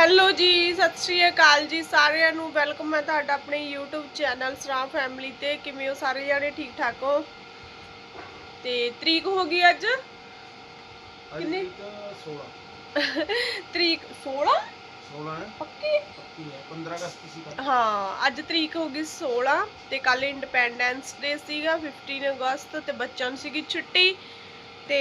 Hello ਜੀ ਸਤਿ ਸ਼੍ਰੀ ਅਕਾਲ ਜੀ ਸਾਰਿਆਂ ਨੂੰ। ਵੈਲਕਮ ਹੈ ਤੁਹਾਡਾ ਆਪਣੇ YouTube ਚੈਨਲ ਸਰਾ ਫੈਮਿਲੀ ਤੇ। ਕਿਵੇਂ ਹੋ ਸਾਰੇ ਜਾਣੇ? ਠੀਕ ਠਾਕ ਹੋ? ਤੇ ਤਰੀਕ ਹੋ ਗਈ ਅੱਜ? ਕਿੰਨੀ? 16 ਤਰੀਕ 16 16 ਹੈ। ਪੱਕੀ? ਪੱਕੀ ਹੈ। 15 ਅਗਸਤ ਸੀ ਹਾਂ ਅੱਜ ਤਰੀਕ ਹੋ ਗਈ 16 ਤੇ ਕੱਲ ਇੰਡੀਪੈਂਡੈਂਸ ਡੇ ਸੀਗਾ 15 ਅਗਸਤ ਤੇ ਬੱਚਿਆਂ ਨੂੰ ਸੀਗੀ ਛੁੱਟੀ ਤੇ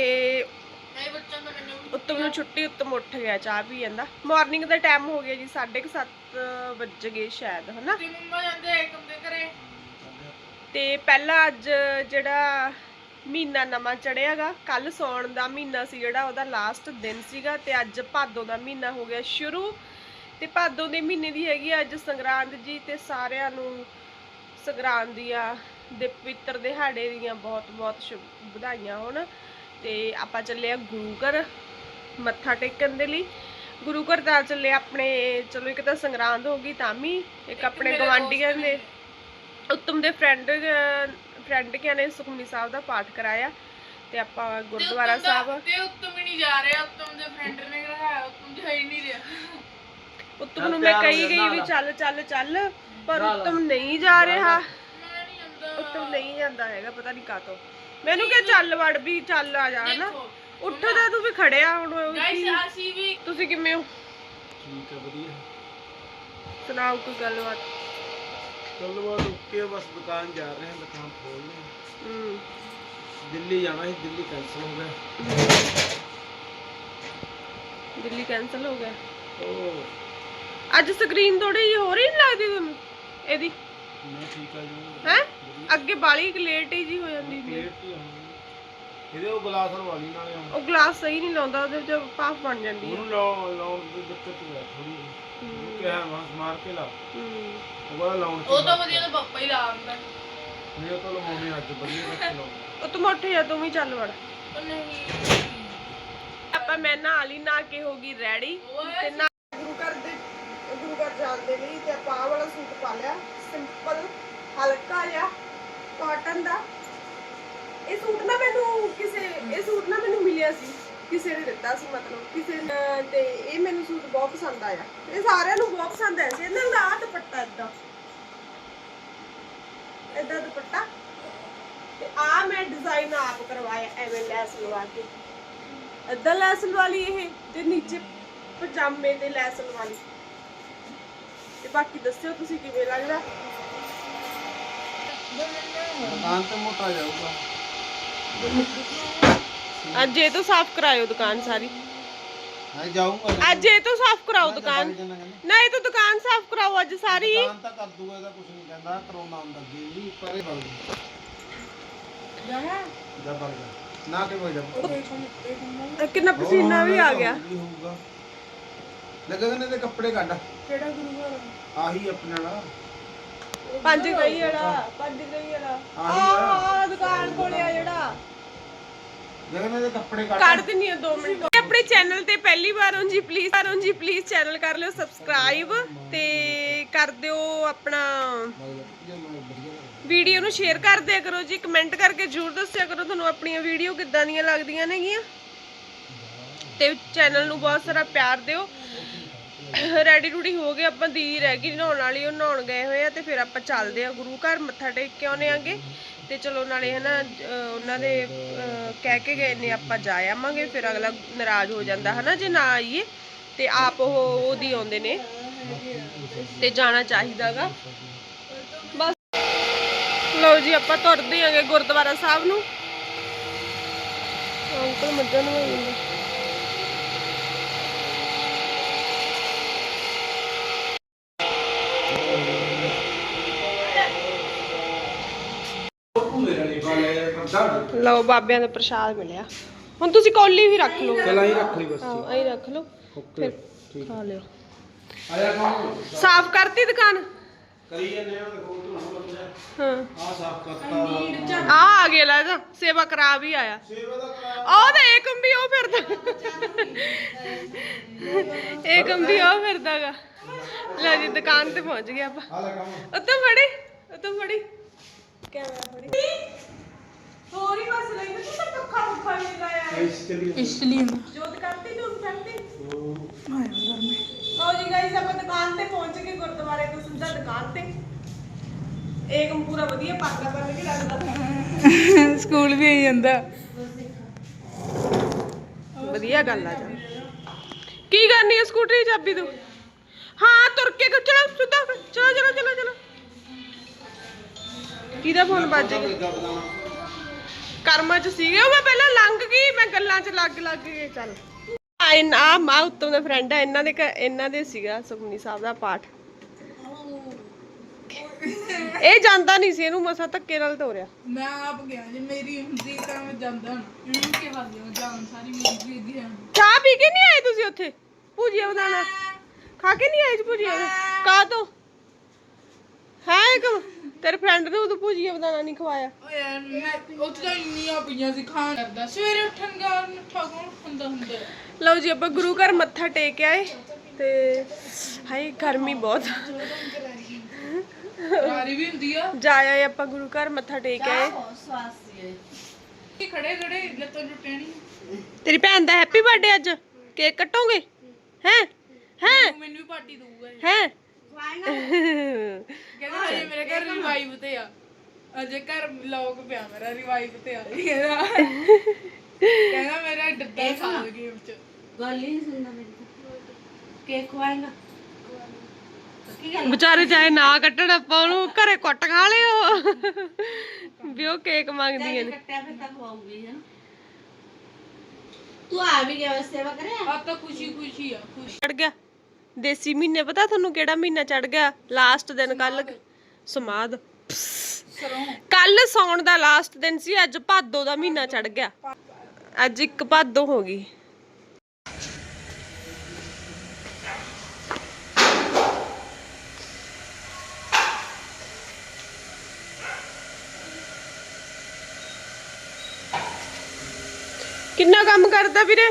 ਨਹੀਂ ਬੱਚਿਆਂ ਮੈਨੂੰ ਨੂੰ ਛੁੱਟੀ ਉੱਤਮ ਉੱਠ ਗਿਆ ਚਾਹ ਪੀ ਜਾਂਦਾ। ਮਾਰਨਿੰਗ ਦਾ ਟਾਈਮ ਹੋ ਗਿਆ ਜੀ 7:30 ਵੱਜ ਗਏ ਸ਼ਾਇਦ ਹਨਾ? ਤੇ ਮੰਮਾ ਜਾਂਦੇ ਆ ਕੰਮ ਦੇ ਘਰੇ? ਤੇ ਪਹਿਲਾਂ ਅੱਜ ਜਿਹੜਾ ਮਹੀਨਾ ਨਵਾਂ ਚੜਿਆਗਾ ਕੱਲ ਸੌਣ ਦਾ ਮਹੀਨਾ ਸੀ ਜਿਹੜਾ ਉਹਦਾ ਲਾਸਟ ਦਿਨ ਸੀਗਾ ਤੇ ਅੱਜ ਭਾਦੋਂ ਦਾ ਮਹੀਨਾ ਹੋ ਗਿਆ ਸ਼ੁਰੂ। ਤੇ ਭਾਦੋਂ ਦੇ ਮਹੀਨੇ ਦੀ ਹੈਗੀ ਅੱਜ ਸੰਗਰਾਂਦ ਜੀ ਤੇ ਸਾਰਿਆਂ ਨੂੰ ਸੰਗਰਾਂਦ ਦੀਆਂ ਦੇ ਪਵਿੱਤਰ ਦਿਹਾੜੇ ਦੀਆਂ ਬਹੁਤ ਬਹੁਤ ਸ਼ੁਭ ਵਧਾਈਆਂ ਹੋਣ। ਤੇ ਆਪਾਂ ਚੱਲੇ ਆ ਗੁਰੂ ਘਰ ਮੱਥਾ ਟੇਕਣ ਦੇ ਲਈ। ਗੁਰੂ ਘਰ ਦਾ ਚੱਲੇ ਆਪਣੇ ਚਲੋ ਇੱਕ ਤਾਂ ਸੰਗਰਾਂਦ ਹੋ ਗਈ ਤਾਂ ਵੀ ਇੱਕ ਆਪਣੇ ਗਵਾਂਢੀਆਂ ਦੇ ਉੱਤਮ ਦੇ ਫਰੈਂਡ ਫਰੈਂਡ ਕਿਆਂ ਨੇ ਸੁਖਮਨੀ ਸਾਹਿਬ ਦਾ ਪਾਠ ਕਰਾਇਆ। ਤੇ ਆਪਾਂ ਗੁਰਦੁਆਰਾ ਸਾਹਿਬ ਤੇ ਉੱਤਮ ਹੀ ਨਹੀਂ ਜਾ ਰਿਹਾ ਉੱਤਮ ਦੇ ਫਰੈਂਡ ਨੇ ਕਿਹਾ ਉੱਤਮ ਜਾ ਹੀ ਨਹੀਂ ਰਿਹਾ। ਉੱਤਮ ਨੂੰ ਮੈਂ ਕਹੀ ਗਈ ਵੀ ਚੱਲ ਚੱਲ ਚੱਲ ਪਰ। ਉੱਤਮ ਨਹੀਂ ਜਾ ਰਿਹਾ। ਮੈਂ ਨਹੀਂ ਜਾਂਦਾ ਉੱਤਮ ਨਹੀਂ ਜਾਂਦਾ ਹੈਗਾ ਪਤਾ ਨਹੀਂ ਕਾਤੋਂ ਮੈਨੂੰ ਕਿਹਾ ਚੱਲ ਵੜ ਵੀ ਚੱਲ ਆ ਜਾ ਹਨਾ? ਦੇਖੋ ਉੱਠਦਾ ਤੂੰ ਵੀ ਖੜਿਆ ਹੁਣ ਉਹ ਗਾਇਸ ਕੀ- ਅਸੀਂ ਵੀ ਤੁਸੀਂ ਕਿਵੇਂ ਹੋ? ਠੀਕ ਹੈ ਵਧੀਆ। ਸੁਣਾਓ ਕੋਈ ਗੱਲਬਾਤ? ਬਾਅਦ ਓਕੇ ਬਸ ਦੁਕਾਨ ਜਾ ਰਹੇ ਹਾਂ ਦੁਕਾਨ ਖੋਲ੍ਹਣੀ ਹੈ। ਹੂੰ। ਦਿੱਲੀ ਜਾਣਾ ਸੀ ਦਿੱਲੀ ਕੈਂਸਲ ਹੋ ਗਿਆ। ਦਿੱਲੀ ਕੈਨਸਲ ਹੋ ਗਿਆ। ਉਹ ਅੱਜ ਸਕਰੀਨ ਥੋੜੀ ਜਿਹੀ ਹੋ ਰਹੀ ਨਹੀਂ ਲੱਗਦੀ ਤੁਹਾਨੂੰ? ਇਹਦੀ? ਮੈਂ ਠੀਕ ਆ ਜੀ। ਹੈ? ਅੱਗੇ ਬਾਲੀ ਲੇਟ ਹੀ ਜੀ ਹੋ ਜਾਂਦੀ ਹੁੰਦੀ ਹੈ। ਪਲੇਟ ਹੀ ਆਉਂਦੀ। ਇਹਦੇ ਉਹ ਗਲਾਸਰ ਵਾਲੀ ਨਾਲੇ ਆਉਂ ਉਹ ਗਲਾਸ ਸਹੀ ਨਹੀਂ ਲਾਉਂਦਾ ਉਹਦੇ ਵਿੱਚ ਭਾਫ ਬਣ ਜਾਂਦੀ ਹੈ ਉਹਨੂੰ ਲਾਉਣ ਲਾਉਣ ਦੀ ਦਿੱਕਤ ਹੈ ਥੋੜੀ ਹੂੰ। ਕਿਹਾ ਮਾਸ ਮਾਰ ਕੇ ਲਾ। ਹੂੰ। ਉਹ ਬੜਾ ਲਾਉਣ ਚ ਉਹ ਤਾਂ ਮਾਰ ਵਧੀਆ ਤਾਂ ਪਾਪਾ ਹੀ ਲਾਉਂਦਾ ਨਹੀਂ ਉਹ ਤਾਂ ਲਵਾਉਣੇ ਅੱਜ ਵਧੀਆ ਰੱਖ ਲਾਉਂ ਉਹ ਤੂੰ ਮੋਟੇ ਜਾ ਤੂੰ ਵੀ ਚੱਲ ਵੜ। ਉਹ ਨਹੀਂ। ਆਪਾਂ ਮੈਂ ਨਹਾ ਲਈ ਨਹਾ ਕੇ ਹੋ ਗਈ ਰੈਡੀ ਤੇ ਨਾ ਗੁਰੂ ਘਰ ਦੇ ਗੁਰੂ ਘਰ ਜਾਣ ਦੇ ਲਈ ਤੇ ਆਪਾਂ ਵਾਲਾ ਸੂਟ ਪਾ ਲਿਆ। ਸਿੰਪਲ ਹਲਕਾ ਜਿਹਾ ਕਾਟਨ ਦਾ। ਇਹ ਸੂਟ ਨਾ ਮੈਨੂੰ ਕਿਸੇ, ਇਹ ਸੂਟ ਨਾ ਮੈਨੂੰ ਮਿਲਿਆ ਸੀ। ਕਿਸੇ ਨੇ ਦਿੱਤਾ ਸੀ ਮਤਲਬ, ਕਿਸੇ ਨੇ, ਤੇ ਇਹ ਮੈਨੂੰ ਸੂਟ ਬਹੁਤ ਪਸੰਦ ਆਇਆ। ਇਹ ਸਾਰਿਆਂ ਨੂੰ ਬਹੁਤ ਪਸੰਦ ਆਇਆ ਸੀ ਇਹਨਾਂ ਦਾ ਆਹ ਦੁਪੱਟਾ ਇਦਾਂ ਇਦਾਂ ਦੁਪੱਟਾ। ਤੇ ਆ ਮੈਂ ਡਿਜ਼ਾਈਨ ਆਪ ਕਰਵਾਇਆ, ਐਵੇਂ ਲੈਸ ਲਵਾ ਕੇ। ਏਦਾਂ ਲੈਸ ਲਵਾ ਲਈ ਇਹ, ਤੇ ਨੀਚੇ ਪਜਾਮੇ ਤੇ ਲੈਸ ਲਵਾ ਲਈ। ਤੇ ਬਾਕੀ ਦੱਸਿਓ ਤੁਸੀਂ ਕਿਵੇਂ ਲੱਗਦਾ? ਦੁਕਾਨ ਤੇ ਮੋਟਾ ਜਾਊਗਾ। ਅੱਜ ਇਹ ਤੋਂ ਸਾਫ਼ ਕਰਾਇਓ ਦੁਕਾਨ ਸਾਰੀ। ਹਾਂ ਜਾਊਂਗਾ ਅੱਜ ਇਹ ਤੋਂ ਸਾਫ਼ ਕਰਾਓ ਦੁਕਾਨ। ਨਾ ਇਹ ਤੋਂ ਦੁਕਾਨ ਸਾਫ਼ ਕਰਾਓ ਅੱਜ ਸਾਰੀ। ਦੁਕਾਨ ਤਾਂ ਕਰ ਦੂਗਾ ਇਹਦਾ ਕੁਝ ਨਹੀਂ ਕਹਿੰਦਾ। ਕਰੋਨਾ ਹੁੰਦਾ ਅੱਗੇ ਵੀ ਪਰੇ ਬਣ ਜਾ ਜਾ ਬਣ ਜਾ ਨਾ ਤੇ ਹੋ ਜਾ। ਕਿੰਨਾ ਪਸੀਨਾ ਵੀ ਆ ਗਿਆ। ਵੀ ਹੋਊਗਾ। ਲੱਗਦਾ ਨੇ ਤੇ ਕੱਪੜੇ ਕੱਢ। ਕਿਹੜਾ ਗੁਰੂ ਘਰ ਆਹੀ ਆਪਣੇ ਵਾਲਾ। ਪੰਜ ਗਈ ਵਾਲਾ ਪੰਜ ਗਈ ਵਾਲਾ। ਆਹੀ ਦੁਕਾਨ ਕੋਲੇ ਆ ਜਿਹੜਾ। ਲੱਗਦਾ ਨੇ ਕੱਪੜੇ ਕੱਢ ਕੱਢ ਦਿੰਨੀ ਆ 2 ਮਿੰਟ। ਆਪਣੇ ਚੈਨਲ ਤੇ ਪਹਿਲੀ ਵਾਰ ਹੋ ਜੀ ਪਲੀਜ਼ ਵਾਰ ਹੋ ਜੀ ਪਲੀਜ਼ ਚੈਨਲ ਕਰ ਲਿਓ ਸਬਸਕ੍ਰਾਈਬ ਤੇ ਕਰ ਦਿਓ ਆਪਣਾ ਵੀਡੀਓ ਨੂੰ ਸ਼ੇਅਰ ਕਰ ਦਿਆ ਕਰੋ ਜੀ ਕਮੈਂਟ ਕਰਕੇ ਜਰੂਰ ਦੱਸਿਆ ਕਰੋ ਤੁਹਾਨੂੰ ਆਪਣੀਆਂ ਵੀਡੀਓ ਕਿੱਦਾਂ ਦੀਆਂ ਲੱਗਦੀਆਂ ਨੇਗੀਆਂ। ਤੇ ਚੈਨਲ ਨੂੰ ਬਹੁਤ ਸਾਰਾ ਪਿਆਰ ਦਿਓ। ਰੈਡੀ ਰੂਡੀ ਹੋ ਗਏ, ਆਪਾਂ ਦੀਦੀ ਰਹਿ ਗਈ ਨਹਾਉਣ ਵਾਲੀ, ਉਹ ਨਹਾਉਣ ਗਏ ਹੋਏ ਆ ਤੇ ਫਿਰ ਆਪਾਂ ਚੱਲਦੇ ਆ ਗੁਰੂ ਘਰ, ਮੱਥਾ ਟੇਕ ਕੇ ਆਉਨੇ ਆਂਗੇ ਤੇ ਚਲੋ ਨਾਲੇ ਹਨਾ ਉਹਨਾਂ ਦੇ ਕਹਿ ਕੇ ਗਏ ਨੇ ਆਪਾਂ ਜਾ ਆਵਾਂਗੇ, ਫਿਰ ਅਗਲਾ ਨਾਰਾਜ਼ ਹੋ ਜਾਂਦਾ ਹਨਾ ਜੇ ਨਾ ਆਈਏ ਤੇ ਆਪ ਉਹ, ਉਹਦੀ ਆਉਂਦੇ ਨੇ ਤੇ ਜਾਣਾ ਚਾਹੀਦਾਗਾ। ਬਸ। ਲਓ ਜੀ, ਆਪਾਂ ਤੁਰਦੇ ਆਂਗੇ ਗੁਰਦੁਆਰਾ ਸਾਹਿਬ ਨੂੰ। ਅੰਕਲ ਮੱਝਾਂ ਨੂੰ ਆਉਂਦੇ। ਲਓ ਬਾਬਿਆਂ ਦਾ ਪ੍ਰਸ਼ਾਦ ਮਿਲਿਆ। ਹੁਣ ਤੁਸੀਂ ਕੌਲੀ ਵੀ ਰੱਖ ਲਓ। ਚਲ ਆਹੀ ਰੱਖ ਲਈ ਬਸ। ਹਾਂ ਆਹੀ ਰੱਖ ਲਓ। ਓਕੇ ਫਿਰ ਖਾ ਲਿਓ। ਆਇਆ ਕੰਮ ਸਾਫ਼ ਕਰਤੀ ਦੁਕਾਨ? ਕਰੀ ਜਾਂਦੇ ਆ ਦੇਖੋ ਤੂੰ ਹੁਣ ਲੱਗ ਜਾ ਹਾਂ। ਆ ਸਾਫ਼ ਕਰਤਾ। ਆ ਆ ਗਿਆ ਲੱਗਦਾ ਸੇਵਾ ਕਰਾ ਵੀ ਆਇਆ। ਸੇਵਾ ਦਾ ਕਰਾ। ਉਹ ਤੇ ਏਕਮ ਵੀ ਉਹ ਫਿਰਦਾ। ਏਕਮ ਵੀ ਉਹ ਫਿਰਦਾਗਾ ਲੈ ਜੀ ਦੁਕਾਨ ਤੇ ਪਹੁੰਚ ਗਏ ਆਪਾਂ। ਲੈ ਉੱਤੋਂ ਫੜੀ ਉੱਤੋਂ ਫੜੀ। ਕੈਮਰਾ ਫੜੀ। ਹੋਰ ਹੀ ਬਸ ਲਈ ਤੂੰ ਤਾਂ ਪੱਖਾ ਪੱਖਾ ਨਹੀਂ ਲਾਇਆ ਇਸ ਤੇ ਲਈ ਇਸ ਲਈ ਜੋਤ ਕਰਤੀ ਤੂੰ ਕਰਤੀ ਉਹ ਲਓ ਜੀ ਸਿੱਧਾ ਦੁਕਾਨ ਤੇ। ਏਕਮ ਪੂਰਾ ਵਧੀਆ ਪਰਦਾ ਬੰਨ ਕੇ ਰੱਖਦਾ ਸਕੂਲ ਵੀ ਆਈ ਜਾਂਦਾ। ਵਧੀਆ ਗੱਲ ਆ ਜਾ। ਕੀ ਕਰਨੀ ਹੈ ਸਕੂਟਰੀ ਦੀ ਚਾਬੀ ਤੂੰ? ਹਾਂ ਤੁਰ ਕੇ ਕਰ- ਚਲੋ ਸਿੱਧਾ ਕਰ। ਚਲੋ ਚਲੋ ਚਲੋ ਚਲੋ। ਕਿਹਦਾ ਫੋਨ ਵੱਜ ਗਿਆ? ਲੱਗਾ ਬਦਾਮ ਕਰਮਾਂ ਚ ਸੀਗੇ ਉਹ ਮੈਂ ਪਹਿਲਾਂ ਲੰਘ ਗਈ ਮੈਂ ਗੱਲਾਂ ਚ ਲੱਗ ਲੱਗ ਕੇ ਚੱਲ। ਆ ਇਨ- ਆ ਮਾਂ ਉੱਤੋਂ ਦੇ ਫਰੈਂਡ ਆ ਇਹਨਾਂ ਦੇ ਘ- ਇਹਨਾਂ ਦੇ ਸੀਗਾ ਸੁਖਮਨੀ ਸਾਹਿਬ ਦਾ ਪਾਠ। ਇਹ ਜਾਂਦਾ ਨਹੀਂ ਸੀ ਇਹਨੂੰ ਮਸਾ ਧੱਕੇ ਨਾਲ ਤੋਰਿਆ। ਮੈਂ ਆਪ ਗਿਆ ਜੇ ਮੇਰੀ ਹੁੰਦੀ ਤਾਂ ਮੈਂ ਜਾਂਦਾ ਨਾ। ਇਹਨੂੰ ਕਿਹਾ ਦਿਓ ਜਾਨ ਸਾਰੀ ਮੇਰੀ ਵੀ ਦੀ ਚਾਹ ਪੀ ਕੇ ਨਹੀਂ ਆਏ ਤੁਸੀਂ ਉੱਥੇ? ਭੁਜੀਆ ਬਦਾਨਾ ਖਾ ਕੇ ਨਹੀਂ ਆਏ ਜੀ ਭੁਜੀਆ? ਕਾ ਤੋਂ? ਹੈ ਇੱਕ ਤੇਰੇ ਫਰੈਂਡ ਨੂੰ ਤੂੰ ਭੁਜੀਆ ਬਦਾਨਾ ਨਹੀਂ ਖਵਾਇਆ। ਓ ਯਾਰ ਮੈਂ ਉੱਥੇ ਤਾਂ ਇੰਨੀਆਂ ਪਈਆਂ ਸੀ ਖਾਣ। ਕਰਦਾ ਸਵੇਰੇ ਉੱਠਣ ਗਿਆ ਮਿੱਠਾ ਕੌਣ ਖਾਂਦਾ ਹੁੰਦਾ? ਹੈ? ਲਓ ਜੀ ਆਪਾਂ ਗੁਰੂ ਘਰ ਮੱਥਾ ਟੇਕ ਆਏ ਤੇ ਹਾਏ ਗਰਮੀ ਬਹੁਤ। ਰਾਰੀ ਵੀ ਹੁੰਦੀ ਆ। ਜਾ ਆਏ ਆਪਾਂ ਗੁਰੂ ਘਰ ਮੱਥਾ ਟੇਕ ਆਏ। ਕਿ ਖੜੇ ਖੜੇ? ਲੱਤਾਂ ਟੁੱਟਣੀ ਤੇਰੀ ਭੈਣ ਦਾ ਹੈਪੀ ਬਰਥਡੇ ਅੱਜ। ਕੇਕ ਕੱਟੋਗੇ? ਹੈ? ਹੈ? ਮੈਨੂੰ ਵੀ ਪਾਰਟੀ ਦਊਗਾ ਇਹ। ਹੈ ਕਹਿੰਦਾ ਹਜੇ ਮੇਰੇ ਘਰ ਰਿਵਾਈਵ ਤੇ ਆ। ਅਜੇ ਘਰ ਲੋਕ ਪਿਆ ਮੇਰਾ ਰਿਵਾਈਵ ਤੇ ਆ ਕਹਿੰਦਾ ਕਹਿੰਦਾ ਮੇਰਾ ਡੱਡਾ ਸਾਲ ਗੇਮ ਚ। ਵਿਚਾਰੇ ਚਾਹੇ ਨਾ ਕੱਟਣ ਆਪਾਂ ਉਹਨੂੰ ਘਰੇ ਕੁੱਟ ਖਾ ਲਿਓ। ਵੀ ਉਹ ਕੇਕ ਮੰਗਦੀਆਂ ਨੇ? ਤੂੰ ਆ ਵੀ ਗਿਆ ਸੇਵਾ ਕਰਿਆ? ਆ ਤਾਂ ਖੁਸ਼ੀ ਖੁਸ਼ੀ ਆ ਖੁਸ਼ੀ। ਚੜ ਗਿਆ। ਦੇਸੀ ਮਹੀਨੇ ਪਤਾ ਤੁਹਾਨੂੰ ਕਿਹੜਾ ਮਹੀਨਾ ਚੜ ਗਿਆ? ਲਾਸਟ ਦਿਨ ਕੱਲ ਸਮਾਦ। ਸਰੋਂ। ਕੱਲ ਸੌਣ ਦਾ ਲਾਸਟ ਦਿਨ ਸੀ ਅੱਜ ਭਾਦੋ ਦਾ ਮਹੀਨਾ ਚੜ ਗਿਆ। ਅੱਜ ਇੱਕ ਭਾਦੋ ਹੋ ਗਈ। ਕਿੰਨਾ ਕੰਮ ਕਰਦਾ ਵੀਰੇ?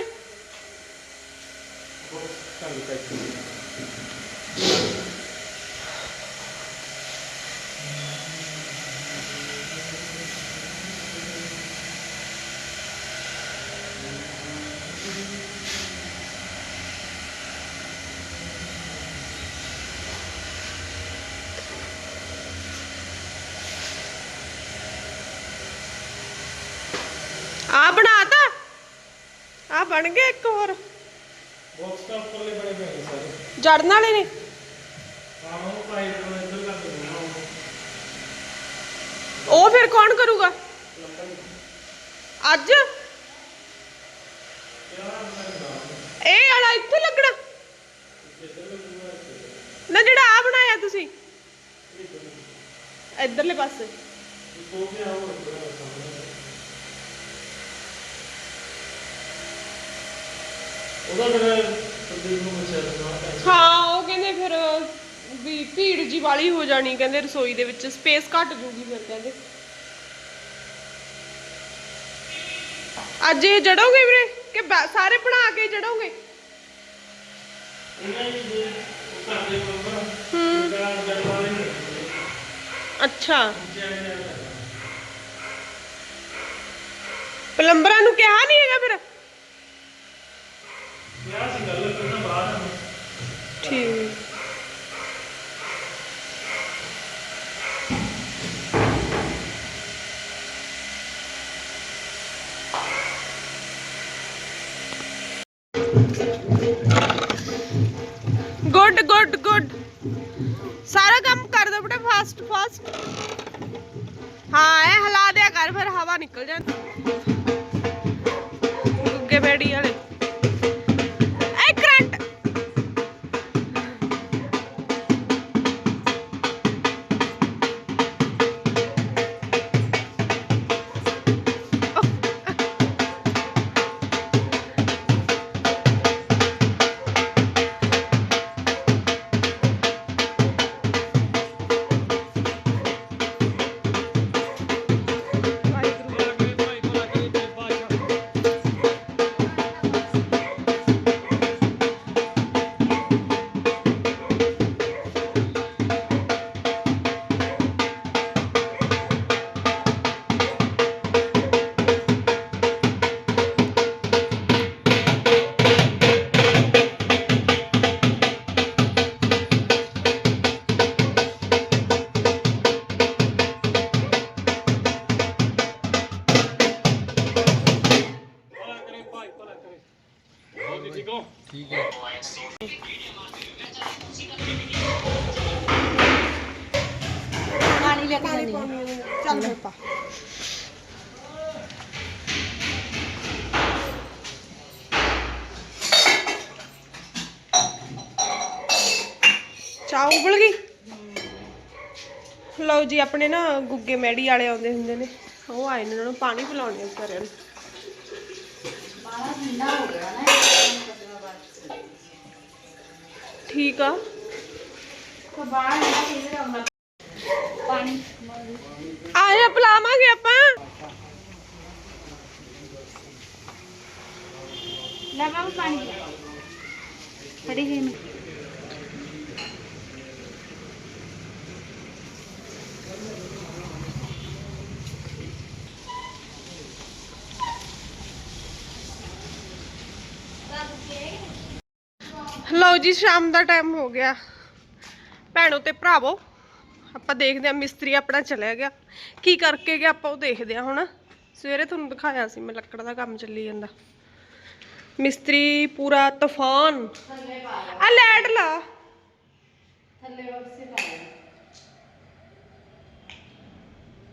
ਆ ਬਣਾਤਾ? ਆ ਬਣ ਗਿਆ ਇੱਕ ਹੋਰ। ਬਾਕਸ ਦਾ ਉੱਪਰਲੇ ਬਣੇ ਪਏ ਨੇ ਸਾਰੇ। ਜੜਨ ਵਾਲੇ ਨੇ। ਆਹ ਉਹ ਪਾਈਪ ਨੂੰ ਇੱਧਰ ਕਰ ਦਿੰਦਾ ਉਹ ਫਿਰ ਕੌਣ ਕਰੂਗਾ? ਅੱਜ? ਇਹ ਵਾਲਾ ਇੱਥੇ ਲੱਗਣਾ। ਨਾ ਜਿਹੜਾ ਆ ਬਣਾਇਆ ਤੁਸੀਂ। ਇਧਰਲੇ ਪਾਸੇ। ਉਹਦਾ ਮੇਰਾ ਪ੍ਰਦੀਪ ਨੂੰ ਪੁੱਛਿਆ ਸੀ ਹਾਂ ਉਹ ਕਹਿੰਦੇ ਫਿਰ ਵੀ ਭੀੜ ਜੀ ਵਾਲੀ ਹੋ ਜਾਣੀ ਕਹਿੰਦੇ ਰਸੋਈ ਦੇ ਵਿੱਚ ਸਪੇਸ ਘੱਟ ਜੂਗੀ ਫਿਰ ਕਹਿੰਦੇ। ਅੱਜ ਇਹ ਜੜੋਗੇ ਵੀਰੇ? ਕਿ ਬਾ- ਸਾਰੇ ਬਣਾ ਕੇ ਜੜੋਗੇ? ਇਹਨਾਂ ਹੀ ਜੇ ਉਹ ਕਰਦੇ ਬੰਬਰ ਹੂੰ। ਕਰਾਂ ਜੜ ਵਾਲੇ ਨੇ। ਅੱਛਾ। ਪਲੰਬਰਾਂ ਨੂੰ ਕਿਹਾ ਨਹੀਂ ਹੈਗਾ ਫਿਰ? ਕਿਹਾ ਸੀ ਗੱਲ ਕਰਨਾ ਬਾਅਦ ਨੂੰ ਠੀਕ ਗੁੱਡ ਗੁੱਡ ਗੁੱਡ ਸਾਰਾ ਕੰਮ ਕਰ ਦੋ ਬੇਟਾ ਫਾਸਟ ਫਾਸਟ ਹਾਂ ਇਹ ਹਿਲਾ ਦਿਆ ਕਰ ਫਿਰ ਜੀ ਆਪਣੇ ਨਾ ਗੁੱਗੇ ਮੈੜੀ ਵਾਲੇ ਆਉਂਦੇ ਹੁੰਦੇ ਨੇ ਉਹ ਆਏ ਨੇ ਉਹਨਾਂ ਨੂੰ ਪਾਣੀ ਪਿਲਾਉਣੇ ਵਿਚਾਰਿਆਂ ਨੂੰ। ਬਾਹਰ ਠੰਡਾ ਹੋ ਗਿਆ ਨਾ ਠੀਕ ਆ। ਤਾਂ ਬਾਹਰ ਆਉਣਾ ਪਾਣੀ ਆ ਜਾ ਪਿਲਾਵਾਂਗੇ ਆਪਾਂ। ਲੈ ਬਾਬੂ ਪਾਣੀ ਖੜੀ ਗਈ ਮੈਂ ਲਓ ਜੀ, ਸ਼ਾਮ ਦਾ ਟਾਈਮ ਹੋ ਗਿਆ। ਭੈਣੋ ਤੇ ਭਰਾਵੋ, ਆਪਾਂ ਦੇਖਦੇ ਆ ਮਿਸਤਰੀ ਆਪਣਾ ਚਲਿਆ ਗਿਆ। ਕੀ ਕਰਕੇ ਗਿਆ ਆਪਾਂ ਉਹ ਦੇਖਦੇ ਆ ਹੁਣ। ਸਵੇਰੇ ਤੁਹਾਨੂੰ ਦਿਖਾਇਆ ਸੀ ਮੈਂ ਲੱਕੜ ਦਾ ਕੰਮ ਚੱਲੀ ਜਾਂਦਾ। ਮਿਸਤਰੀ ਪੂਰਾ ਤੂਫਾਨ। ਆ ਲੈਟ ਲਾ। ਥੱਲੇ ਵਕਸੇ ਪਾਇਆ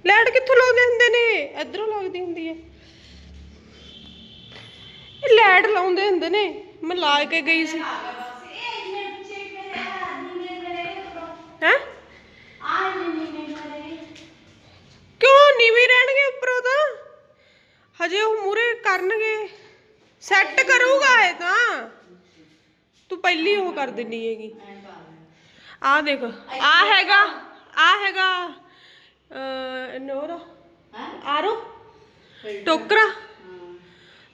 ਲੈਟ ਕਿੱਥੋਂ ਲਾਉਂਦੇ ਹੁੰਦੇ ਨੇ? ਇਧਰੋਂ ਲੱਗਦੀ ਹੁੰਦੀ ਹੈ ਇਹ ਲੈਟ ਲਾਉਂਦੇ ਹੁੰਦੇ ਨੇ। ਮੈਂ ਲਾ ਕੇ ਗਈ ਸੀ। ਹੈ? ਕਿਉਂ? ਨੀਵੇਂ ਰਹਿਣਗੇ ਉੱਪਰੋਂ ਤਾਂ। ਹਜੇ ਉਹ ਮੂਰੇ ਕਰਨਗੇ। ਸੈੱਟ ਕਰੂਗਾ ਇਹ ਤਾਂ। ਤੂੰ ਪਹਿਲੀ ਉਹ ਕਰ ਦਿੰਨੀ ਹੈਗੀ। ਆ ਦੇਖ ਆ ਹੈਗਾ ਆ ਹੈਗਾ ਅ ਨੋਰਾ ਆਰੋ ਟੋਕਰਾ।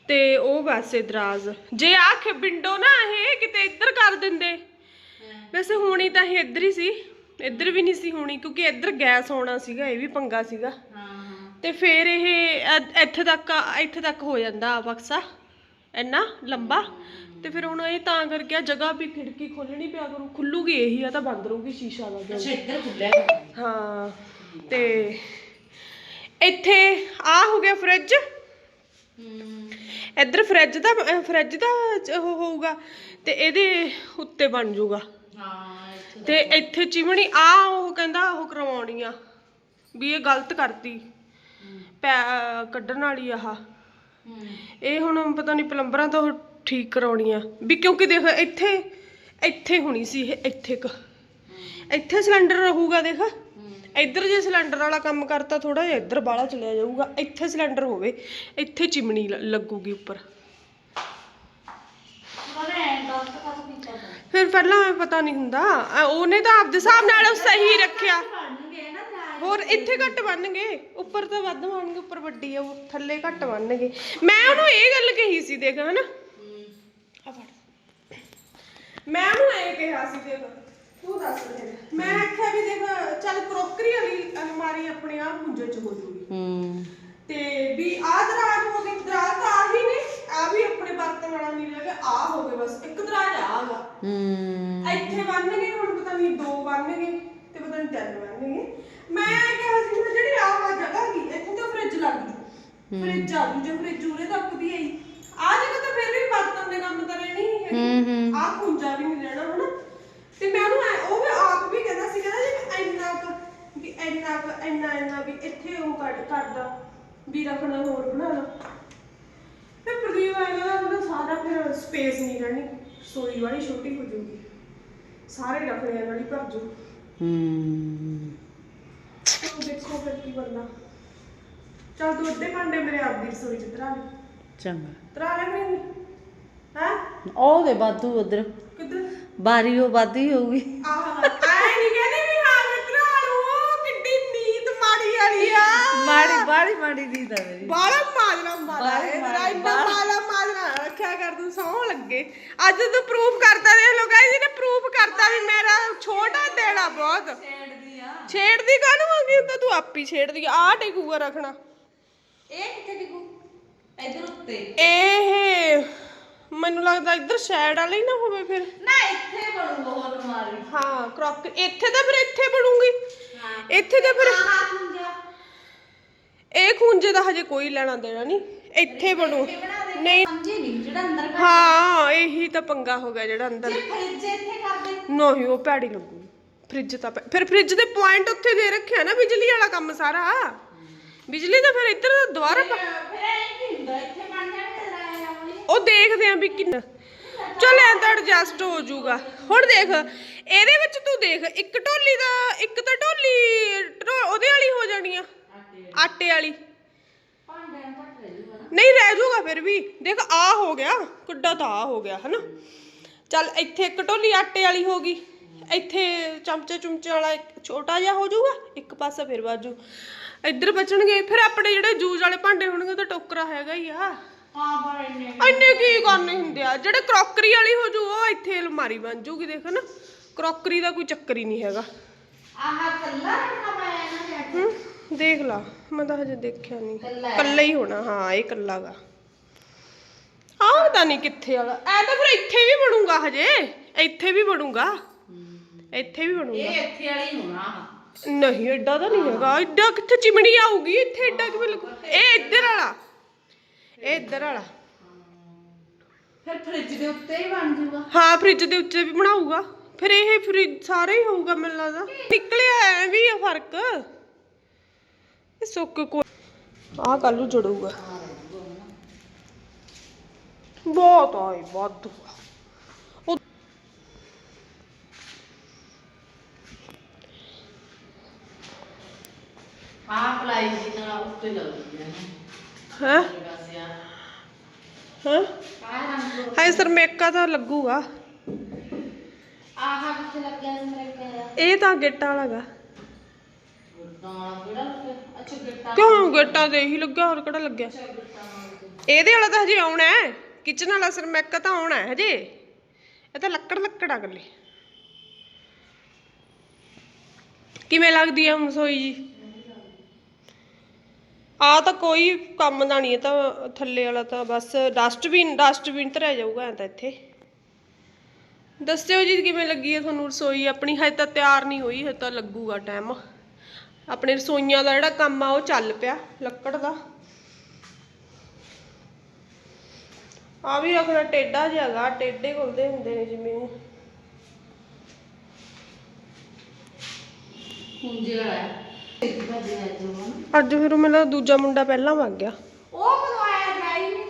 ਤੇ ਉਹ ਵੈਸੇ ਦਰਾਜ਼। ਜੇ ਆ ਵਿੰਡੋ ਨਾ ਇਹ ਕਿਤੇ ਇੱਧਰ ਕਰ ਦਿੰਦੇ। ਵੈਸੇ ਹੋਣੀ ਤਾਂ ਇਹ ਇੱਧਰ ਹੀ ਸੀ। ਇੱਧਰ ਵੀ ਨਹੀਂ ਸੀ ਹੋਣੀ ਕਿਉਂਕਿ ਇੱਧਰ ਗੈਸ ਹੋਣਾ ਸੀਗਾ ਇਹ ਵੀ ਪੰਗਾ ਸੀਗਾ। ਹਾਂ ਤੇ ਫਿਰ ਇਹ ਇੱਥੇ ਤੱਕ ਇੱਥੇ ਤੱਕ ਹੋ ਜਾਂਦਾ ਬਕਸਾ ਇੰਨਾ ਲੰਬਾ। ਤੇ ਫਿਰ ਹੁਣ ਇਹ ਤਾਂ ਕਰਕੇ ਆ ਜਗ੍ਹਾ ਵੀ ਖਿੜਕੀ ਖੋਲਣੀ ਪਿਆ ਕਰੂ ਖੁੱਲੂਗੀ ਇਹੀ ਆ ਤਾਂ ਬੰਦ ਰਹੂਗੀ ਸ਼ੀਸ਼ਾ ਲੱਗ ਅੱਛਾ ਇੱਧਰ ਖੁੱਲਿਆ ਹਾਂ ਤੇ ਇੱਥੇ ਆ ਹੋ ਗਿਆ ਫ੍ਰਿਜ। ਇੱਧਰ ਫ੍ਰਿਜ ਦਾ ਫ੍ਰਿਜ ਦਾ ਚ- ਉਹ ਹੋਊਗਾ ਤੇ ਇਹਦੇ ਉੱਤੇ ਬਣ ਜਾਊਗਾ ਹਾਂ ਤੇ ਇੱਥੇ ਚਿਮਣੀ ਆ ਉਹ ਕਹਿੰਦਾ ਉਹ ਕਰਵਾਉਣੀ ਆ, ਵੀ ਇਹ ਗਲਤ ਕਰਤੀ। ਪੈ, ਕੱਢਣ ਵਾਲੀ ਆਹ। ਇਹ ਹੁਣ ਪਤਾ ਨਹੀਂ ਪਲੰਬਰਾਂ ਤੋਂ ਠੀਕ ਕਰਾਉਣੀ ਆ। ਵੀ ਕਿਉਂਕਿ ਦੇਖ, ਇੱਥੇ ਇੱਥੇ ਹੋਣੀ ਸੀ ਇਹ, ਇੱਥੇ ਕ। ਇੱਥੇ ਸਿਲੰਡਰ ਰਹੂਗਾ ਦੇਖ। ਇੱਧਰ ਜੇ ਸਿਲੰਡਰ ਵਾਲਾ ਕੰਮ ਕਰਤਾ ਥੋੜਾ ਜਿਹਾ, ਇੱਧਰ ਬਾਹਲਾ ਚਲਿਆ ਜਾਊਗਾ। ਇੱਥੇ ਸਿਲੰਡਰ ਹੋਵੇ, ਇੱਥੇ ਚਿਮਣੀ ਲ- ਲੱਗੂਗੀ ਉੱਪਰ ਉਹਨੇ ਐਂ ਗਲਤ ਕਾਹਤੋਂ ਕੀਤਾ ਤਾਂ ਫਿਰ ਪਹਿਲਾਂ ਐਂ ਪਤਾ ਨਹੀਂ ਹੁੰਦਾ। ਐ ਉਹਨੇ ਤਾਂ ਆਪਦੇ ਹਿਸਾਬ ਨਾਲ ਉਹ ਸਹੀ ਰੱਖਿਆ। ਬਣਨਗੇ ਨਾ ਦਰਾਜ ਹੋਰ ਇੱਥੇ ਘੱਟ ਬਣਨਗੇ। ਉੱਪਰ ਤਾਂ ਵੱਧ ਬਣਨਗੇ ਉੱਪਰ ਵੱਡੀ ਆ ਉਹ ਥੱਲੇ ਘੱਟ ਬਣਨਗੇ। ਮੈਂ ਉਹਨੂੰ ਇਹ ਗੱਲ ਕਹੀ ਸੀ ਦੇਖ ਹਨਾ? ਆ ਫੜ। ਮੈਂ ਉਹਨੂੰ ਇਹ ਕਿਹਾ ਸੀ ਦੇਖ ਤੂੰ ਦੱਸ ਦੇ। ਮੈਂ ਆਖਿਆ ਵੀ ਦੇਖ ਚੱਲ ਕਰੋਕਰੀ ਵਾਲੀ ਅਲਮਾਰੀ ਆਪਣੇ ਆਪ ਪੁੰਜੇ ਚ ਹੋ ਜੂਗੀ। ਹੂੰ। ਤੇ ਵੀ ਆਹ ਦਰਾਜ ਹੋ ਗਈ ਦਰਾਜ ਤਾਂ ਆ ਵੀ ਆਪਣੇ ਬਰਤਨ ਵਾਲਾ ਨਹੀਂ ਲੱਗਾ ਆ ਹੋ ਬਸ ਇੱਕ ਦਰਾਜ ਆਗਾ ਹੂੰ। ਇੱਥੇ ਬਣਨਗੇ ਹੁਣ ਪਤਾ ਨਹੀਂ ਦੋ ਬਣਨਗੇ ਤੇ ਪਤਾ ਨਹੀਂ ਤਿੰਨ ਬਣਨਗੇ। ਮੈਂ ਕਿਹਾ ਸੀ ਮੈਂ ਜਿਹੜੀ ਆਹ ਵਾ ਜਗ੍ਹਾ ਕੀ ਇੱਥੇ ਤਾਂ ਫ੍ਰਿਜ ਲੱਗ ਜੂ ਫ੍ਰਿਜ ਆ ਜੂ ਜੇ ਫ੍ਰਿਜ ਉਰੇ ਤੱਕ ਵੀ ਆਈ। ਆ ਜਗ੍ਹਾ ਤਾਂ ਫਿਰ ਵੀ ਬਰਤਨ ਦੇ ਕੰਮ ਤਾਂ ਰਹਿਣੀ ਹੀ ਹੈ। ਆ ਖੁੰਜਾ ਵੀ ਨਹੀਂ ਰਹਿਣਾ ਹਨਾ? ਤੇ ਮੈਂ ਉਹਨੂੰ ਉਹ ਵੀ ਆਪ ਵੀ ਕਹਿੰਦਾ ਸੀ ਕਹਿੰਦਾ ਜੀ ਇੰਨਾ ਕੁ ਵੀ ਇੰਨਾ ਕੁ ਇੰਨਾ ਇੰਨਾ ਵੀ ਇੱਥੇ ਉਹ ਕੱਢ ਕਰਦਾ। ਵੀ ਰੱਖਣਾ ਹੋਰ ਬਣਾ ਲਾ। ਪ੍ਰਦੀਪ ਆਏਗਾ ਤਾਂ ਉਹਦਾ ਸਾਰਾ ਫਿਰ ਸਪੇਸ ਨਹੀਂ ਰਹਿਣੀ। ਸੋਈ ਵਾਲੀ ਛੋਟੀ ਹੋ ਜਾਊਗੀ। ਸਾਰੇ ਰੱਖਣੇ ਵਾਲੀ ਭਰ ਜੂ ਹੂੰ ਹੁਣ ਦੇਖੋ ਫਿਰ ਕੀ ਬਣਦਾ। ਚੱਲ ਤੂੰ ਅੱਧੇ ਭਾਂਡੇ ਮੇਰੇ ਆਪ ਦੀ ਰਸੋਈ ਚ ਲੈ। ਚੰਗਾ। ਤਰਾ ਲੈ ਨਹੀਂ ਹੈ? ਉਹ ਦੇ ਬਾਦੂ ਉਧਰ। ਕਿੱਧਰ? ਬਾਰੀ ਉਹ ਵਾਧੀ ਹੋਊਗੀ। ਆਹ ਆਏ ਨਹੀਂ ਕਹਿੰਦੇ ਵੀ ਹਾਂ ਮੈਂ ਤਰਾ ਲੂ ਕਿੱਡੀ ਨੀਤ ਮਾੜੀ ਵਾਲੀ ਆ ਮਾੜੀ ਬਾੜੀ ਮਾੜੀ ਦੀ ਤਾਂ ਮੇਰੀ। ਬਾਲਾ ਮਾਜਰਾ ਮਾਰਾ ਬਾਹਲਾ ਮਾਜਰਾ, ਇੰਨਾ ਮਾਲਾ ਮਾਜਰਾ ਰੱਖਿਆ ਕਰ ਤੂੰ ਸੌਂ ਲੱਗੇ। ਅੱਜ ਤੂੰ ਪ੍ਰੂਫ ਕਰਦਾ ਦੇਖ ਲੋ ਗਾਇਸ ਇਹਨੇ ਪ੍ਰੂਫ ਕਰਤਾ ਵੀ ਮੇਰਾ ਛੋਟਾ ਦੇਣਾ ਬਹੁਤ। ਛੇੜਦੀ ਆ। ਛੇੜਦੀ ਕਾਹਨੂੰ ਆ ਗਈ? ਤਾਂ ਤੂੰ ਆਪੀ ਛੇੜਦੀ ਆ। ਆਹ ਟਿਕੂਗਾ ਰੱਖਣਾ। ਇਹ ਕਿੱਥੇ ਡਿੱਗੂ? ਇਧਰ ਉੱਤੇ। ਇਹ ਮੈਨੂੰ ਲੱਗਦਾ ਇੱਧਰ ਸਾਈਡ ਵਾਲਾ ਹੀ ਨਾ ਹੋਵੇ ਫਿਰ। ਨਾ ਇੱਥੇ ਬਣੂਗਾ ਉਹ ਅਲਮਾਰੀ। ਹਾਂ ਕਰੋਕ ਇੱਥੇ ਤਾਂ ਫਿਰ ਇੱਥੇ ਬਣੂਗੀ। ਹਾਂ। ਇੱਥੇ ਤਾਂ ਫਿਰ ਆਹ ਇਹ ਖੂੰਜੇ ਦਾ ਹਜੇ ਕੋਈ ਲੈਣਾ ਦੇਣਾ ਨਹੀਂ ਇੱਥੇ ਬਣੂ। ਨਹੀਂ। ਸਮਝੇ ਨਹੀਂ ਜਿਹੜਾ ਅੰਦਰ ਹਾਂ ਇਹੀ ਤਾਂ ਪੰਗਾ ਹੋ ਗਿਆ ਜਿਹੜਾ ਅੰਦਰ। ਫ੍ਰਿਜ ਇੱਥੇ ਕਰਦੇ ਨਹੀਂ ਉਹ ਭੈੜੀ ਲੱਗੂ। ਫ੍ਰਿਜ ਤਾਂ ਭੈ- ਫਿਰ ਫ੍ਰਿਜ ਦੇ ਪੁਆਇੰਟ ਉੱਥੇ ਦੇ ਰੱਖਿਆ ਨਾ ਬਿਜਲੀ ਵਾਲਾ ਕੰਮ ਸਾਰਾ। ਬਿਜਲੀ ਤਾਂ ਫਿਰ ਇੱਧਰ ਦੁਬਾਰਾ ਪ- ਫਿਰ ਇਹ ਕੀ ਹੁੰਦਾ ਇੱਥੇ ਬਣ ਜਾਣਾ ਲਾਇਆ ਵਾਲੀ ਉਹ ਦੇਖਦੇ ਆਂ ਵੀ ਕਿੰਨਾ। ਚੱਲ ਐਂ ਤਾਂ ਐਡਜਸਟ ਹੋ ਜਾਊਗਾ। ਹੁਣ ਦੇਖ ਇਹਦੇ ਵਿੱਚ ਤੂੰ ਦੇਖ ਇੱਕ ਢੋਲੀ ਦਾ ਇੱਕ ਤਾਂ ਢੋਲੀ ਢੋ- ਉਹਦੇ ਵਾਲੀ ਹੋ ਜਾਣੀ ਆ। ਆਟੇ ਵਾਲੀ। ਨਹੀਂ ਰਹਿ ਜਾਊਗਾ ਫਿਰ ਵੀ। ਦੇਖ ਆ ਹੋ ਗਿਆ। ਕਿੱਡਾ ਤਾਂ ਆ ਹੋ ਗਿਆ ਹਨਾ? ਚੱਲ ਇੱਥੇ ਇੱਕ ਢੋਲੀ ਆਟੇ ਵਾਲੀ ਹੋ ਗਈ। ਇੱਥੇ ਚਮਚੇ ਚੁਮਚੇ ਵਾਲਾ ਇੱਕ ਛੋਟਾ ਜਿਹਾ ਹੋ ਜਾਊਗਾ ਇੱਕ ਪਾਸਾ ਫਿਰ ਬਾਜੂ ਇੱਧਰ ਬਚਣਗੇ। ਫਿਰ ਆਪਣੇ ਜਿਹੜੇ ਜੂਸ ਵਾਲੇ ਭਾਂਡੇ ਹੋਣਗੇ ਤਾਂ ਟੋਕਰਾ ਹੈਗਾ ਹੀ ਆ। ਹਾਂ ਪਰ ਇੰਨੇ ਇੰਨੇ ਕੀ ਕਰਨੇ ਹੁੰਦੇ ਆ? ਜਿਹੜੇ ਕਰੋਕਰੀ ਵਾਲੀ ਹੋ ਜੂ ਉਹ ਇੱਥੇ ਅਲਮਾਰੀ ਬਣ ਜੂਗੀ ਦੇਖ ਨਾ ਕਰੋਕਰੀ ਦਾ ਕੋਈ ਚੱਕਰ ਹੀ ਨਹੀਂ ਹੈਗਾ। ਆਹ ਕੱਲਾ ਰੱਖਣਾ ਪਾਇਆ ਨਾ ਜੱਟ ਹੂੰ? ਦੇਖ ਲਾ ਮੈਂ ਤਾਂ ਹਜੇ ਦੇਖਿਆ ਨਹੀਂ ਕੱਲਾ ਹੈ। ਕੱਲਾ ਹੀ ਹੋਣਾ ਹਾਂ ਇਹ ਕੱਲਾ ਗਾ ਆਹ ਤਾਂ ਨਹੀਂ ਕਿੱਥੇ ਵਾਲਾ ਐ ਤਾਂ ਫਿਰ ਇੱਥੇ ਵੀ ਬਣੂਗਾ ਹਜੇ ਇੱਥੇ ਵੀ ਬਣੂਗਾ ਇੱਥੇ ਵੀ ਬਣੂਗਾ ਇਹ ਇੱਥੇ ਵਾਲੀ ਹੋਣਾ ਨਹੀਂ ਐਡਾ ਤਾਂ ਨਹੀਂ ਹੈਗਾ ਐਡਾ ਕਿੱਥੇ ਚਿਮਣੀ ਆਊਗੀ ਇੱਥੇ ਐਡਾ ਕਿਵੇਂ ਲੱਗੂ ਇਹ ਇੱਧਰ ਵਾਲਾ ਇਹ ਇੱਧਰ ਵਾਲਾ ਫਿਰ ਫ੍ਰਿਜ ਦੇ ਉੱਤੇ ਹੀ ਬਣ ਜੂਗਾ ਹਾਂ ਫ੍ਰਿਜ ਦੇ ਉੱਤੇ ਵੀ ਬਣਾਊਗਾ ਫਿਰ ਇਹ ਫ੍ਰਿਜ ਸਾਰੇ ਹੀ ਹੋਊਗਾ ਮੈਨੂੰ ਲੱਗਦਾ ਨਿਕਲਿਆ ਐ ਵੀ ਆ ਫ਼ਰਕ ਇਹ ਸੁੱਕ ਕੋ ਆਹ ਕੱਲ ਨੂੰ ਜੜੂਗਾ ਬਹੁਤ ਆਈ ਵਾਧੂ ਆ। ਉਹ ਆਹ ਪਲਾਈ ਜੀ ਨਾਲ ਉੱਤੇ ਲੱਗਦੀ ਹੈ ਹੈ ਗਾਸਿਆ ਹਾਂ ਆਹ ਰੰਗ ਹਾਏ ਸਰ ਮੇਕਾ ਤਾਂ ਲੱਗੂਗਾ ਆਹ ਕਿੱਥੇ ਲੱਗਿਆ ਸੀ ਮੇਰੇ ਕੋਲ ਇਹ ਤਾਂ ਗਿੱਟਾ ਵਾਲਾਗਾ ਤਾਂ ਕਿਹੜਾ ਲੱਗਿਆ? ਅੱਛਾ ਗਿੱਟਾ ਕਿਉਂ ਗਿੱਟਾ ਤੇ ਇਹੀ ਲੱਗਿਆ ਹੋਰ ਕਿਹੜਾ ਲੱਗਿਆ? ਇਹਦੇ ਵਾਲਾ ਤਾਂ ਹਜੇ ਆਉਣਾ ਹੈ। ਕਿਚਨ ਵਾਲਾ ਸਰ ਮੇਕਾ ਤਾਂ ਆਉਣਾ ਹੈ ਹਜੇ। ਇਹ ਤਾਂ ਲੱਕੜ ਲੱਕੜ ਆ ਗੱਲੇ ਕਿਵੇਂ ਲੱਗਦੀ ਆ ਹੁਣ ਸੋਈ ਜੀ? ਆ ਤਾਂ ਕੋਈ ਕੰਮ ਦਾ ਨਹੀਂ ਇਹ ਤਾਂ ਥੱਲੇ ਵਾਲਾ ਤਾਂ ਬਸ ਡਸਟਬਿਨ ਡਸਟਬਿਨ ਧਰਿਆ ਜਾਊਗਾ ਐ ਤਾਂ ਇੱਥੇ। ਦੱਸਿਓ ਜੀ ਕਿਵੇਂ ਲੱਗੀ ਹੈ ਤੁਹਾਨੂੰ ਰਸੋਈ? ਆਪਣੀ ਹਜੇ ਤਾਂ ਤਿਆਰ ਨਹੀਂ ਹੋਈ ਹਜੇ ਤਾਂ ਲੱਗੂਗਾ ਟਾਈਮ ਆਪਣੇ ਰਸੋਈਆਂ ਦਾ ਜਿਹੜਾ ਕੰਮ ਆ ਉਹ ਚੱਲ ਪਿਆ ਲੱਕੜ ਦਾ। ਆ ਵੀ ਰੱਖਣਾ ਟੇਡਾ ਜਿਹਾ ਹੈਗਾ ਟੇਡੇ ਖੁੱਲਦੇ ਹੁੰਦੇ ਨੇ ਜਿਵੇਂ। ਹੁੰਜੇ ਵਾਲਾ ਹੈ ਇੱਕ ਭੱਜਿਆ ਜੋ ਅੱਜ ਫਿਰ ਉਹ ਮੇਰਾ ਦੂਜਾ ਮੁੰਡਾ ਪਹਿਲਾਂ ਵਗ ਗਿਆ। ਉਹ ਕਦੋਂ ਆਇਆ ਜਾਈ ਨਹੀਂ।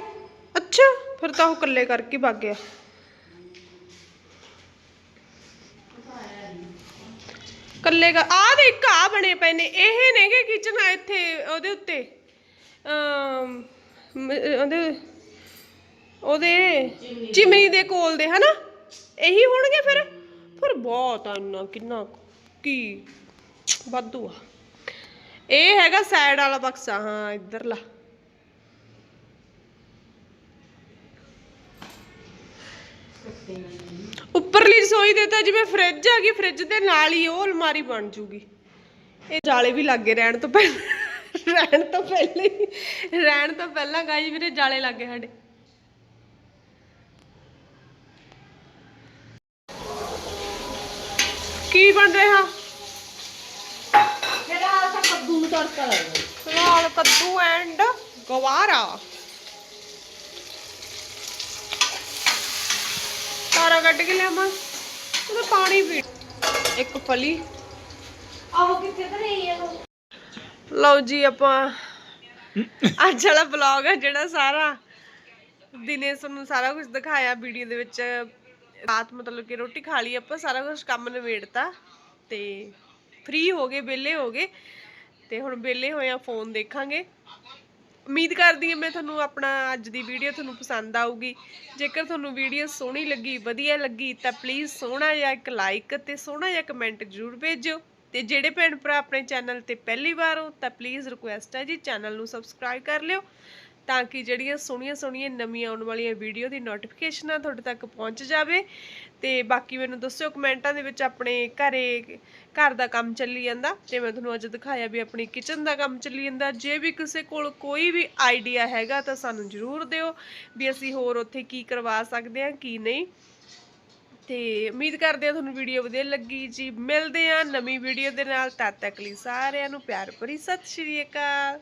ਅੱਛਾ ਫਿਰ ਤਾਂ ਉਹ ਇਕੱਲੇ ਕਰਕੇ ਵਗ ਗਿਆ। ਇਕੱਲੇ ਆ ਦੇ ਇੱਕ ਆ ਬਣੇ ਪਏ ਨੇ। ਇਹ ਨੇਗੇ ਕਿਚਨ ਇੱਥੇ, ਉਹਦੇ ਉੱਤੇ। ਅਮ ਉਹਦੇ ਉਹਦੇ ਚਿਮਨੀ ਦੇ ਕੋਲ ਦੇ, ਹਨਾ? ਇਹੀ ਹੋਣਗੇ ਫਿਰ? ਫਿਰ ਬਹੁਤ ਆ ਇੰਨਾ, ਕਿੰਨਾ ਕੀ ਵਾਧੂ ਆ। ਇਹ ਹੈਗਾ ਸਾਈਡ ਵਾਲਾ ਬਕਸਾ ਹਾਂ ਇੱਧਰਲਾ ਉੱਪਰਲੀ ਰਸੋਈ ਦੇ ਤਾਂ ਜਿਵੇਂ ਫ੍ਰਿਜ ਹੈਗੀ ਫ੍ਰਿਜ ਦੇ ਨਾਲ ਹੀ ਉਹ ਅਲਮਾਰੀ ਬਣ ਜੂਗੀ। ਇਹ ਜਾਲੇ ਵੀ ਲੱਗੇ ਰਹਿਣ ਤੋਂ ਪਹਿਲਾਂ ਰਹਿਣ ਤੋਂ ਪਹਿਲਾਂ ਹੀ ਰਹਿਣ ਤੋਂ ਪਹਿਲਾਂ ਗਾਈ ਵੀਰੇ ਜਾਲੇ ਲੱਗੇ ਸਾਡੇ। ਕੀ ਬਣ ਰਿਹਾ? ਜਿਹੜਾ ਆਹ ਕੱਦੂ ਨੂੰ ਤੜਕਾ ਲੱਗਦਾ। ਲਾਲ ਕੱਦੂ ਐਂਡ ਗਵਾਰਾ। ਤਾਰਾ ਕੱਢ ਕੇ ਲਿਆਵਾਂ ਉਹਦਾ ਪਾਣੀ ਪੀ ਇੱਕ ਫਲੀ। ਆਹੋ ਕਿੱਥੇ ਧਰੀ ਹੈ ਉਹ ਲਓ ਜੀ ਆਪਾਂ ਅੱਜ ਵਾਲਾ ਵਲੌਗ ਹੈ ਜਿਹੜਾ ਸਾਰਾ। ਦਿਨੇ ਤੁਹਾਨੂੰ ਸਾਰਾ ਕੁਝ ਦਿਖਾਇਆ ਵੀਡੀਓ ਦੇ ਵਿੱਚ। ਰਾਤ ਮਤਲਬ ਕਿ ਰੋਟੀ ਖਾ ਲਈ ਆਪਾਂ ਸਾਰਾ ਕੁਝ ਕੰਮ ਨਿਬੇੜਤਾ। ਤੇ ਫ੍ਰੀ ਹੋ ਗਏ ਵਿਹਲੇ ਹੋ ਗਏ। ਤੇ ਹੁਣ ਵਿਹਲੇ ਹੋਏ ਆ ਫੋਨ ਦੇਖਾਂਗੇ। ਉਮੀਦ ਕਰਦੀ ਹਾਂ ਮੈਂ ਤੁਹਾਨੂੰ ਆਪਣਾ ਅੱਜ ਦੀ ਵੀਡੀਓ ਤੁਹਾਨੂੰ ਪਸੰਦ ਆਊਗੀ। ਜੇਕਰ ਤੁਹਾਨੂੰ ਵੀਡੀਓ ਸੋਹਣੀ ਲੱਗੀ, ਵਧੀਆ ਲੱਗੀ, ਤਾਂ ਪਲੀਜ਼ ਸੋਹਣਾ ਜਿਹਾ ਇੱਕ ਲਾਈਕ ਤੇ ਸੋਹਣਾ ਜਿਹਾ ਕਮੈਂਟ ਜ਼ਰੂਰ ਭੇਜਿਓ। ਤੇ ਜਿਹੜੇ ਭੈਣ ਭਰਾ ਆਪਣੇ ਚੈਨਲ ਤੇ ਪਹਿਲੀ ਵਾਰ ਹੋ, ਤਾਂ ਪਲੀਜ਼ ਰਿਕੁਐਸਟ ਹੈ ਜੀ ਚੈਨਲ ਨੂੰ ਸਬਸਕ੍ਰਾਈਬ ਕਰ ਲਿਓ। ਤਾਂ ਕਿ ਜਿਹੜੀਆਂ ਸੋਹਣੀਆਂ ਸੋਹਣੀਆਂ ਨਵੀਆਂ ਆਉਣ ਵਾਲੀਆਂ ਵੀਡੀਓ ਦੀ ਨੋਟੀਫਿਕੇਸ਼ਨ ਆ ਤੁਹਾਡੇ ਤੱਕ ਪਹੁੰਚ ਜਾਵੇ। ਤੇ ਬਾਕੀ ਮੈਨੂੰ ਦੱਸਿਓ ਕਮੈਂਟਾਂ ਦੇ ਵਿੱਚ ਆਪਣੇ ਘਰੇ ਘਰ ਦਾ ਕੰਮ ਚੱਲੀ ਜਾਂਦਾ। ਤੇ ਮੈਂ ਤੁਹਾਨੂੰ ਅੱਜ ਦਿਖਾਇਆ ਵੀ ਆਪਣੀ ਕਿਚਨ ਦਾ ਕੰਮ ਚੱਲੀ ਜਾਂਦਾ। ਜੇ ਵੀ ਕਿਸੇ ਕੋਲ ਕੋਈ ਵੀ ਆਈਡੀਆ ਹੈਗਾ ਤਾਂ ਸਾਨੂੰ ਜ਼ਰੂਰ ਦਿਓ ਵੀ ਅਸੀਂ ਹੋਰ ਉੱਥੇ ਕੀ ਕਰਵਾ ਸਕਦੇ ਹਾਂ, ਕੀ ਨਹੀਂ। ਤੇ ਉਮੀਦ ਕਰਦੇ ਹਾਂ ਤੁਹਾਨੂੰ ਵੀਡੀਓ ਵਧੀਆ ਲੱਗੀ ਜੀ। ਮਿਲਦੇ ਹਾਂ ਨਵੀਂ ਵੀਡੀਓ ਦੇ ਨਾਲ। ਤਦ ਤੱਕ ਲਈ ਸਾਰਿਆਂ ਨੂੰ ਪਿਆਰ ਭਰੀ ਸਤਿ ਸ਼੍ਰੀ ਅਕਾਲ।